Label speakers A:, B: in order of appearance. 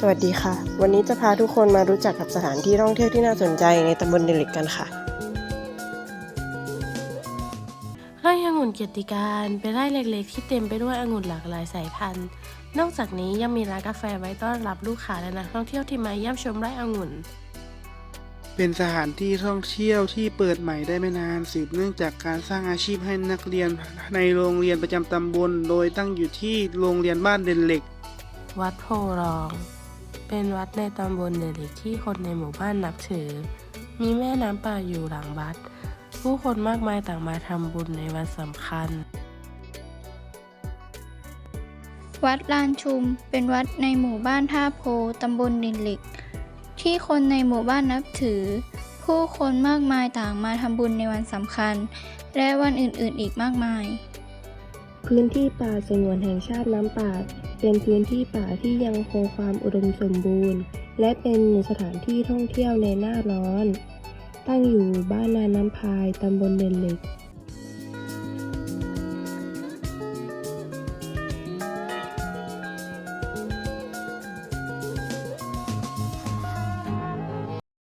A: สวัสดีค่ะ วันนี้จะพาทุกคนมารู้จักกับสถานที่ท่องเที่ยวที่น่าสนใจในตำบลเดลิกกันค่ะ
B: ไร่องุ่นเกียรติการเป็นไร่เล็กๆ ที่เต็มไปด้วยองุ่นหลากหลายสายพันธุ์ นอกจากนี้ยังมีร้านกาแฟไว้ต้อนรับลูกค้าและนักท่องเที่ยวที่มาเยี่ยมชมไร่องุ่น
C: เป็นสถานที่ท่องเที่ยวที่เปิดใหม่ได้ไม่นานสืบเนื่องจากการสร้างอาชีพให้นักเรียนในโรงเรียนประจำตำบล โดยตั้งอยู่ที่โรงเรียนบ้านเด่นเหล็ก
B: วัดโพรอง เป็นวัดในตำบลเดลิกที่คนในหมู่บ้านนับถือ มีแม่น้ำป่าอยู่หลังวัด ผู้คนมากมายต่างมาทำบุญในวันสำคัญ
D: วัดลานชุม เป็นวัดในหมู่บ้านท่าโพตำบลดินเหล็กที่คนในหมู่บ้านนับถือ ผู้คนมากมายต่างมาทำบุญในวันสำคัญ และวันอื่นๆอีกมากมาย
E: พื้นที่ป่าสงวนแห่งชาติน้ำปาด เป็นพื้นที่ป่าที่ยังคงความอุดมสมบูรณ์ และเป็นสถานที่ท่องเที่ยวในหน้าร้อน ตั้งอยู่บ้านนาน้ำพายตำบลเด่นเหล็ก